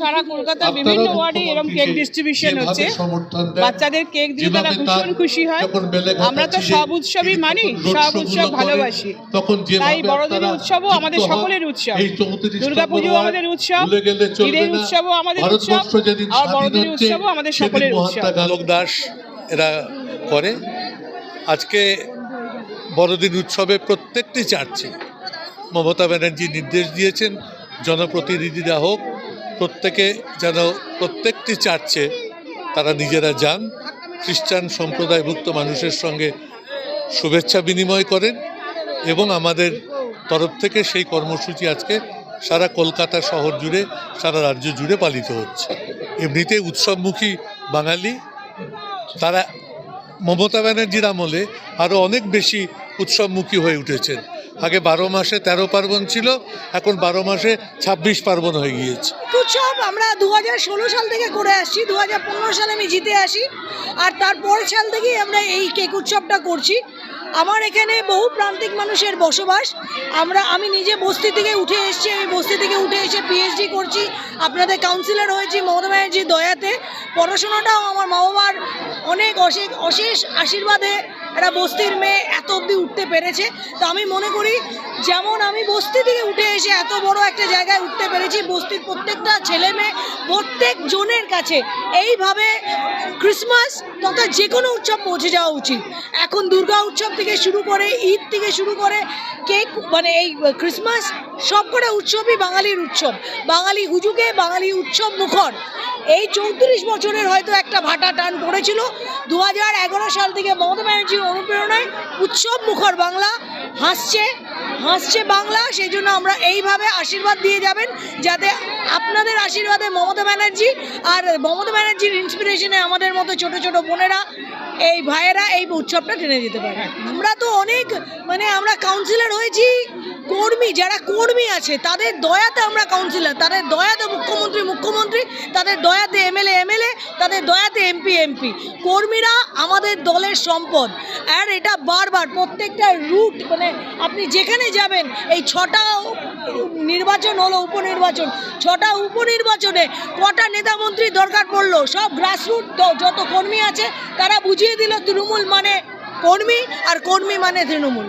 সারা কলকাতার বিভিন্ন ওয়ার্ডে এরকম কেক ডিস্ট্রিবিউশন হচ্ছে বাচ্চাদের কেক দিয়ে তারা ভীষণ খুশি হয়। আমরা তো সব উৎসবই মানি সব উৎসব ভালোবাসি। তখন তাই বড়দিনের উৎসবও আমাদের সকলের উৎসব। দুর্গাপুজো আমাদের উৎসব ঈদের উৎসবও আমাদের উৎসব আর বড়দিনের উৎসবও আমাদের সকলের উৎসব। দাস এরা করে। আজকে বড়দিন উৎসবে প্রত্যেকটি চার্চে মমতা ব্যানার্জি নির্দেশ দিয়েছেন জনপ্রতিনিধিরা হোক প্রত্যেকে যেন প্রত্যেকটি চার্চে তারা নিজেরা যান, খ্রিস্টান সম্প্রদায়ভুক্ত মানুষের সঙ্গে শুভেচ্ছা বিনিময় করেন এবং আমাদের তরফ থেকে সেই কর্মসূচি আজকে সারা কলকাতা শহর জুড়ে, সারা রাজ্য জুড়ে পালিত হচ্ছে। এমনিতে উৎসবমুখী বাঙালি, তারা মমতা ব্যানার্জির আমলে আরও অনেক বেশি উৎসবমুখী হয়ে উঠেছেন। আগে বারো মাসে তেরো পার্বণ ছিল, এখন বারো মাসে ছাব্বিশ পার্বণ হয়ে গিয়েছে। উৎসব আমরা দু হাজার ষোলো সাল থেকে করে আসছি দু হাজার পনেরো সালে আমি জিতে আসি, আর তারপরের সাল থেকেই আমরা এই কেক উৎসবটা করছি। আমার এখানে বহু প্রান্তিক মানুষের বসবাস, আমরা, আমি নিজে বস্তি থেকে উঠে এসেছি, আমি বস্তি থেকে উঠে এসে পিএইচডি করছি, আপনাদের কাউন্সিলর হয়েছি, মমতা ব্যানার্জির দয়াতে। পড়াশোনাটাও আমার মা বাবার অনেক অশেষ অশেষ আশীর্বাদে একটা বস্তির মেয়ে এত অবধি উঠতে পেরেছে। তো আমি মনে করি, যেমন আমি বস্তি থেকে উঠে এসে এত বড় একটা জায়গায় উঠতে পেরেছি, বস্তির প্রত্যেকটা ছেলে মেয়ে প্রত্যেক জনের কাছে এইভাবে ক্রিসমাস তথা যে কোনো উৎসব পৌঁছে যাওয়া উচিত। এখন দুর্গা উৎসব থেকে শুরু করে, ঈদ থেকে শুরু করে, কেক মানে এই ক্রিসমাস সব কটা উৎসবই বাঙালির উৎসব। বাঙালি হুজুকে বাঙালি উৎসব মুখর। এই চৌত্রিশ বছরের হয়তো একটা ভাটা টান পড়েছিল। দু হাজার এগারো সাল থেকে মমতা ব্যানার্জির অনুপ্রেরণায় উৎসব মুখর বাংলা হাসছে হাসছে বাংলা সেই জন্য আমরা এইভাবে আশীর্বাদ দিয়ে যাবেন, যাতে আপনাদের আশীর্বাদে মমতা ব্যানার্জি আর মমতা ব্যানার্জির ইন্সপিরেশনে আমাদের মতো ছোট ছোট বোনেরা, এই ভাইয়েরা এই উৎসবটা টেনে দিতে পারে। আমরা তো অনেক মানে আমরা কাউন্সিলর হয়েছি, কর্মী, যারা কর্মী আছে, তাদের দয়াতে আমরা কাউন্সিলর তাদের দয়াতে মুখ্যমন্ত্রী মুখ্যমন্ত্রী, তাদের দয়াতে এমএলএ এমএলএ, তাদের দয়াতে এমপি এমপি। কর্মীরা আমাদের দলের সম্পদ, আর এটা বারবার প্রত্যেকটা রুট মানে আপনি যেখানে যাবেন। এই ছটা নির্বাচন হলো উপনির্বাচন। ছটা উপনির্বাচনে কটা নেতা মন্ত্রী দরকার পড়ল? সব গ্রাসরুট যত কর্মী আছে, তারা বুঝিয়ে দিল তৃণমূল মানে কর্মী আর কর্মী মানে তৃণমূল।